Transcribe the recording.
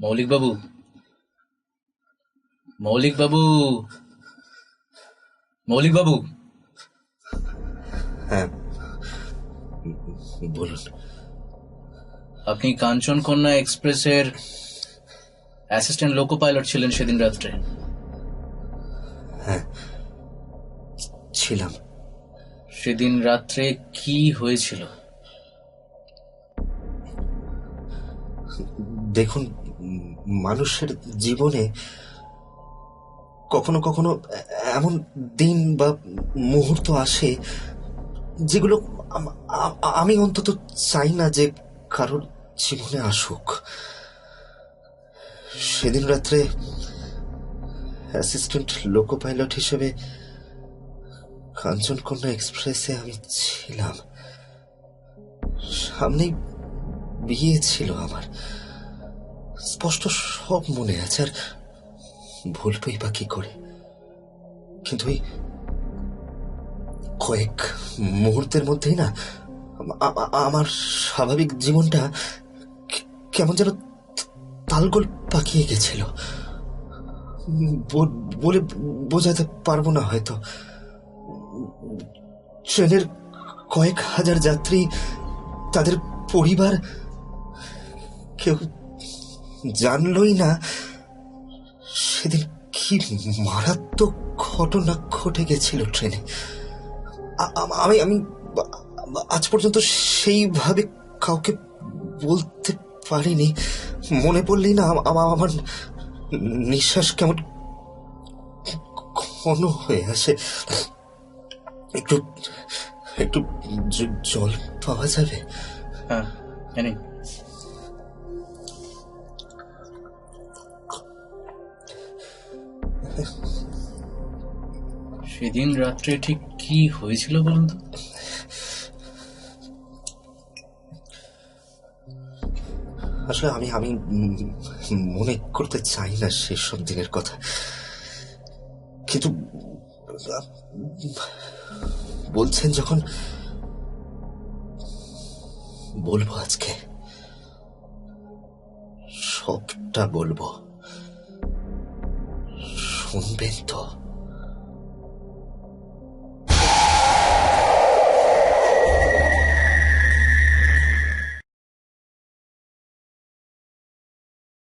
মৌলিক বাবু। মৌলিক বাবু। মৌলিক বাবু। হ্যাঁ। বলুন। আপনি কাঞ্চন কন্যা এক্সপ্রেসের অ্যাসিস্ট্যান্ট লোকো পাইলট ছিলেন সেদিন রাত্রে। ছিলাম। সেদিন রাত্রে কি হয়েছিল? দেখুন মানুষের জীবনে কখনো কখনো এমন দিন বা মুহূর্ত আসে যেগুলো আমি অন্তত চাই না যে কারোর জীবনে আসুক। সেদিন রাত্রে অ্যাসিস্ট্যান্ট লোকো পাইলট হিসেবে কাঞ্চনকন্যা এক্সপ্রেসে আমি ছিলাম। সামনেই বিয়ে ছিল আমার। স্পষ্ট সব মনে আছে, আর ভুলবই বা কি করে? কিন্তু ওই কয়েক মুহূর্তের মধ্যেই না আমার স্বাভাবিক জীবনটা কেমন যেন তালগোল পাকিয়ে গেছিল। বলে বোঝাতে পারব না হয়তো। ট্রেনের কয়েক হাজার যাত্রী, তাদের পরিবার, কেউ জানলই না, সেদিন কি মারাত্মক ঘটনা ঘটে গেছিল ট্রেনে। আমি আমি আজ পর্যন্ত সেইভাবে কাউকে বলতে পারিনি। মনে পড়লেই না আম- আম- আমার নিঃশ্বাস কেমন ঘন হয়ে আসে। একটু একটু জল পাওয়া যাবে? হ্যাঁ সেদিন রাত্রে ঠিক কি হয়েছিল বলুন তো? আসলে আমি আমি মনে করতে চাই না সেসব দিনের কথা। কিন্তু বলছেন যখন, বলব আজকে। সবটা বলব। শুনবেন তো